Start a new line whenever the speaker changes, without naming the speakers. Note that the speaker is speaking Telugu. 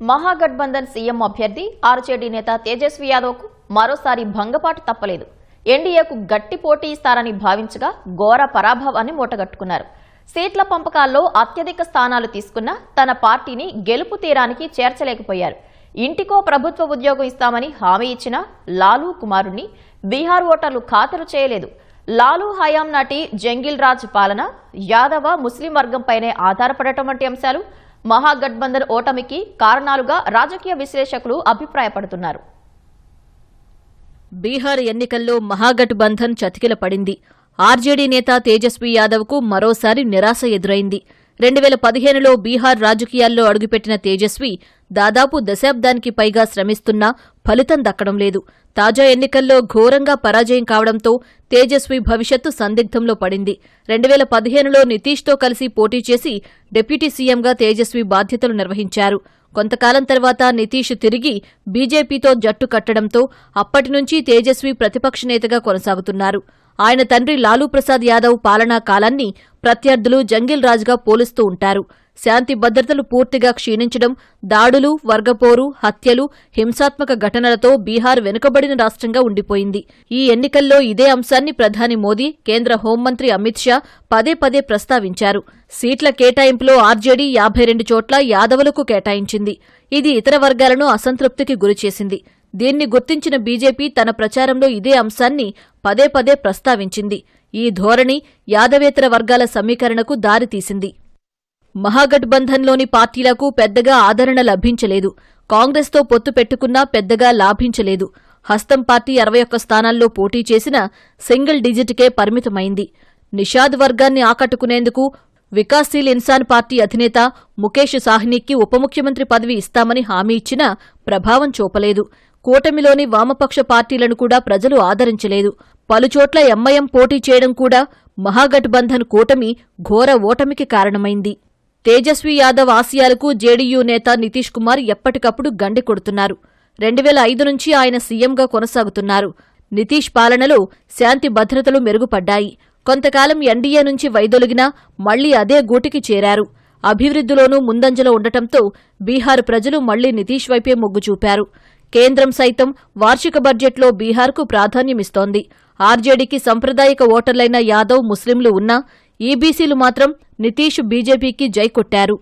మహాగఠబంధన్ సీఎం అభ్యర్థి ఆర్జేడీ నేత తేజస్వి యాదవ్కు మరోసారి భంగపాటు తప్పలేదు. ఎన్డీఏకు గట్టి పోటీ ఇస్తారని భావించగా ఘోర పరాభవాన్ని మూటగట్టుకున్నారు. సీట్ల పంపకాల్లో అత్యధిక స్థానాలు తీసుకున్న తన పార్టీని గెలుపు తీరానికి చేర్చలేకపోయారు. ఇంటికో ప్రభుత్వ ఉద్యోగం ఇస్తామని హామీ ఇచ్చిన లాలూ కుమారుణ్ణి బీహార్ ఓటర్లు ఖాతరు చేయలేదు. లాలూ హయాం నాటి జంగిల్ రాజ్ పాలన యాదవ ముస్లిం వర్గంపైనే ఆధారపడటం వంటి అంశాలు మహాగఠబంధన్ ఓటమికి కారణాలుగా రాజకీయ విశ్లేషకులు అభిప్రాయపడుతున్నారు.
బీహార్ ఎన్నికల్లో మహాగఠబంధన్ చతికిల పడింది ఆర్జేడీ నేత తేజస్వి యాదవ్కు మరోసారి నిరాశ ఎదురైంది. రెండు వేల పదిహేనులో బీహార్ రాజకీయాల్లో అడుగుపెట్టిన తేజస్వి దాదాపు దశాబ్దానికి పైగా శ్రమిస్తున్నా ఫలితం దక్కడం లేదు. తాజా ఎన్నికల్లో ఘోరంగా పరాజయం కావడంతో తేజస్వి భవిష్యత్తు సందిగ్ధంలో పడింది. రెండు వేల పదిహేనులో నితీష్తో కలిసి పోటీ చేసి డిప్యూటీ సీఎంగా తేజస్వి బాధ్యతలు నిర్వహించారు. కొంతకాలం తర్వాత నితీష్ తిరిగి బీజేపీతో జట్టు కట్టడంతో అప్పటి నుంచి తేజస్వి ప్రతిపక్ష నేతగా కొనసాగుతున్నారు. ఆయన తండ్రి లాలూ ప్రసాద్ యాదవ్ పాలనా కాలాన్ని ప్రత్యర్థులు జంగిల్ రాజ్గా పోలుస్తూ ఉంటారు. శాంతి భద్రతలు పూర్తిగా క్షీణించడం దాడులు వర్గపోరు హత్యలు హింసాత్మక ఘటనలతో బీహార్ వెనుకబడిన రాష్ట్రంగా ఉండిపోయింది. ఈ ఎన్నికల్లో ఇదే అంశాన్ని ప్రధాని మోదీ కేంద్ర హోంమంత్రి అమిత్ షా పదే పదే ప్రస్తావించారు. సీట్ల కేటాయింపులో ఆర్జేడీ యాభై రెండు చోట్ల యాదవులకు కేటాయించింది. ఇది ఇతర వర్గాలను అసంతృప్తికి గురిచేసింది. దీన్ని గుర్తించిన బీజేపీ తన ప్రచారంలో ఇదే అంశాన్ని పదే పదే ప్రస్తావించింది. ఈ ధోరణి యాదవేతర వర్గాల సమీకరణకు దారితీసింది. మహాగఠబంధన్లోని పార్టీలకు పెద్దగా ఆదరణ లభించలేదు. కాంగ్రెస్తో పొత్తు పెట్టుకున్నా పెద్దగా లాభించలేదు. హస్తం పార్టీ అరవై ఒక్క స్థానాల్లో పోటీ చేసిన సింగిల్ డిజిట్కే పరిమితమైంది. నిషాద్ వర్గాన్ని ఆకట్టుకునేందుకు వికాస్శీల్ ఇన్సాన్ పార్టీ అధినేత ముఖేష్ సాహ్నికి ఉప ముఖ్యమంత్రి పదవి ఇస్తామని హామీ ఇచ్చినా ప్రభావం చూపలేదు. కూటమిలోని వామపక్ష పార్టీలను కూడా ప్రజలు ఆదరించలేదు. పలుచోట్ల ఎంఐఎం పోటీ చేయడం కూడా మహాగఠబంధన్ కూటమి ఘోర ఓటమికి కారణమైంది. తేజస్వి యాదవ్ ఆసియాలకు జేడీయూ నేత నితీష్ కుమార్ ఎప్పటికప్పుడు గండి కొడుతున్నారు. రెండు వేల ఐదు నుంచి ఆయన సీఎంగా కొనసాగుతున్నారు. నితీష్ పాలనలో శాంతి భద్రతలు మెరుగుపడ్డాయి. కొంతకాలం ఎన్డీఏ నుంచి వైదొలిగినా మళ్ళీ అదే గూటికి చేరారు. అభివృద్ధిలోనూ ముందంజలో ఉండటంతో బీహార్ ప్రజలు మళ్ళీ నితీష్ వైపే మొగ్గు చూపారు. కేంద్రం సైతం వార్షిక బడ్జెట్లో బీహార్కు ప్రాధాన్యమిస్తోంది. ఆర్జేడీకి సంప్రదాయక ఓటర్లైన యాదవ్ ముస్లింలు ఉన్నా ఈబీసీలు మాత్రం నితీష్ బీజేపీకి జై కొట్టారు.